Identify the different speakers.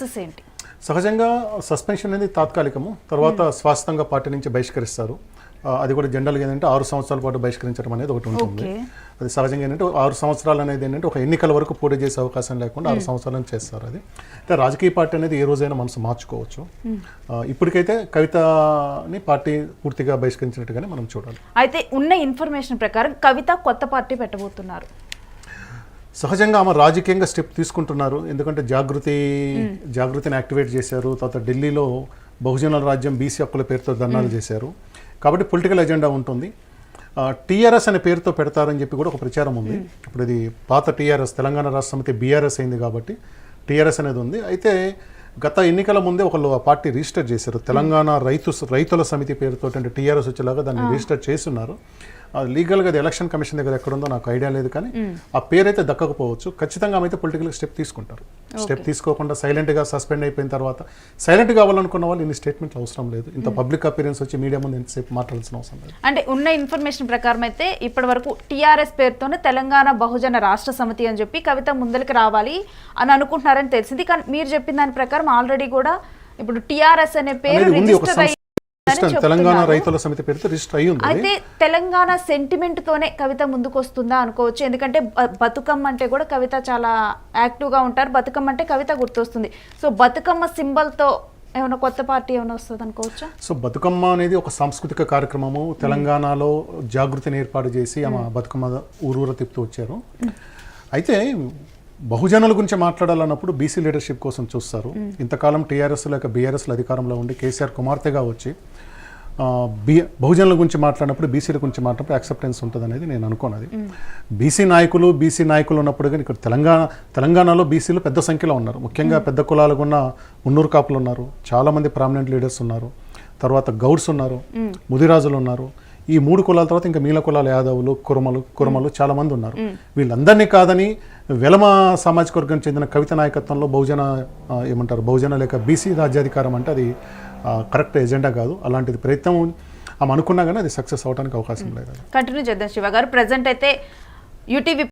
Speaker 1: Process ఏంటి?
Speaker 2: సహజంగా suspension అనేది తాత్కాలికము. తర్వాత శాశ్వతంగా పార్టీ నుంచి బహిష్కరిస్తారు. అది కూడా జనరల్గా ఏంటంటే ఆరు సంవత్సరాల పాటు బహిష్కరించడం అనేది ఒకటి ఉంటుంది. అది సహజంగా ఏంటంటే ఆరు సంవత్సరాలు అనేది ఏంటంటే ఒక ఎన్నికల వరకు పోటీ చేసే అవకాశం లేకుండా ఆరు సంవత్సరాలను చేస్తారు అది. అయితే రాజకీయ పార్టీ అనేది ఏ రోజైనా మనసు మార్చుకోవచ్చు. ఆ, ఇప్పటికైతే కవితని పార్టీ పూర్తిగా బహిష్కరించినట్టుగానే మనం చూడాలి.
Speaker 1: అయితే ఉన్న ఇన్ఫర్మేషన్ ప్రకారం కవిత కొత్త పార్టీ పెట్టబోతున్నారు.
Speaker 2: సహజంగా ఆమె రాజకీయంగా స్టెప్ తీసుకుంటున్నారు. ఎందుకంటే జాగృతి జాగృతిని యాక్టివేట్ చేశారు. తర్వాత ఢిల్లీలో బహుజనుల రాజ్యం బీసీ హక్కుల పేరుతో ధర్నాలు చేశారు. కాబట్టి పొలిటికల్ ఎజెండా ఉంటుంది. టీఆర్ఎస్ అనే పేరుతో పెడతారని చెప్పి కూడా ఒక ప్రచారం ఉంది. ఇప్పుడు ఇది పాత టీఆర్ఎస్ తెలంగాణ రాష్ట్ర సమితి బీఆర్ఎస్ అయింది కాబట్టి టీఆర్ఎస్ అనేది ఉంది. అయితే గత ఎన్నికల ముందే ఒకళ్ళు ఆ పార్టీ రిజిస్టర్ చేశారు. తెలంగాణ రైతు రైతుల సమితి పేరుతో అంటే టీఆర్ఎస్ వచ్చేలాగా దాన్ని రిజిస్టర్ చేస్తున్నారు. లీగల్గా అది ఎలక్షన్ కమిషన్ దగ్గర ఎక్కడ ఉందో నాకు ఐడియా లేదు కానీ ఆ పేరైతే దక్కకపోవచ్చు. ఖచ్చితంగా ఆమె అయితే పొలిటికల్ స్టెప్ తీసుకుంటారు. స్టెప్ తీసుకోకుండా సైలెంట్గా సస్పెండ్ అయిపోయిన తర్వాత సైలెంట్ కావాలనుకున్న వాళ్ళు ఇన్ని స్టేట్మెంట్లు అవసరం లేదు. ఇంత పబ్లిక్ అపీరెన్స్ వచ్చి మీడియా ముందు ఎంతసేపు మాట్లాడాల్సిన అవసరం లేదు.
Speaker 1: అంటే ఉన్న ఇన్ఫర్మేషన్ ప్రకారం అయితే ఇప్పటి వరకు టీఆర్ఎస్ పేరుతోనే తెలంగాణ బహుజన రాష్ట్ర సమితి అని చెప్పి కవిత ముందరికి రావాలి అని అనుకుంటున్నారని తెలిసింది. కానీ మీరు చెప్పిన దాని ప్రకారం ఆల్రెడీ కూడా ఇప్పుడు టిఆర్ఎస్ అనే పేరు రిజిస్టర్
Speaker 2: తెలంగాణ రైతుల సమితి పేరుతో రిజిస్టర్.
Speaker 1: అయితే తెలంగాణ సెంటిమెంట్ తోనే కవిత ముందుకు వస్తుందా అనుకోవచ్చు. ఎందుకంటే బతుకమ్మ అంటే కూడా కవిత చాలా యాక్టివ్గా ఉంటారు. బతుకమ్మ అంటే కవిత గుర్తొస్తుంది. సో బతుకమ్మ సింబల్తో ఏమైనా కొత్త పార్టీ ఏమైనా వస్తుంది అనుకోవచ్చా?
Speaker 2: సో బతుకమ్మ అనేది ఒక సాంస్కృతిక కార్యక్రమము. తెలంగాణలో జాగృతిని ఏర్పాటు చేసి ఆమె బతుకమ్మ ఊరూర తిప్పుతూ వచ్చారు. అయితే బహుజనుల గురించి మాట్లాడాలన్నప్పుడు బీసీ లీడర్షిప్ కోసం చూస్తారు. ఇంతకాలం టీఆర్ఎస్ లేక బీఆర్ఎస్ల అధికారంలో ఉండి కేసీఆర్ కుమార్తెగా వచ్చి బి బహుజనుల గురించి మాట్లాడినప్పుడు బీసీల గురించి మాట్లాడినప్పుడు యాక్సెప్టెన్స్ ఉంటుంది అనేది నేను అనుకోనది. బీసీ నాయకులు బీసీ నాయకులు ఉన్నప్పుడు కానీ ఇక్కడ తెలంగాణ తెలంగాణలో బీసీలు పెద్ద సంఖ్యలో ఉన్నారు. ముఖ్యంగా పెద్ద కులాలకు ఉన్న మున్నూరు కాపులు ఉన్నారు. చాలామంది ప్రామినెంట్ లీడర్స్ ఉన్నారు. తర్వాత గౌడ్స్ ఉన్నారు. ముదిరాజులు ఉన్నారు. ఈ మూడు కులాల తర్వాత ఇంకా మీల కులాల యాదవులు కురమలు కురమలు చాలా మంది ఉన్నారు. వీళ్ళందరినీ కాదని వెలమ సామాజిక వర్గం చెందిన కవిత నాయకత్వంలో బహుజన ఏమంటారు బహుజన లేక బీసీ రాజ్యాధికారం అంటే అది కరెక్ట్ ఎజెండా కాదు. అలాంటిది ప్రయత్నం ఆమె అనుకున్నా కానీ అది సక్సెస్ అవడానికి అవకాశం లేదు.
Speaker 1: కంటిన్యూ చేద్దాం శివ గారు. ప్రజెంట్ అయితే యూటీవీ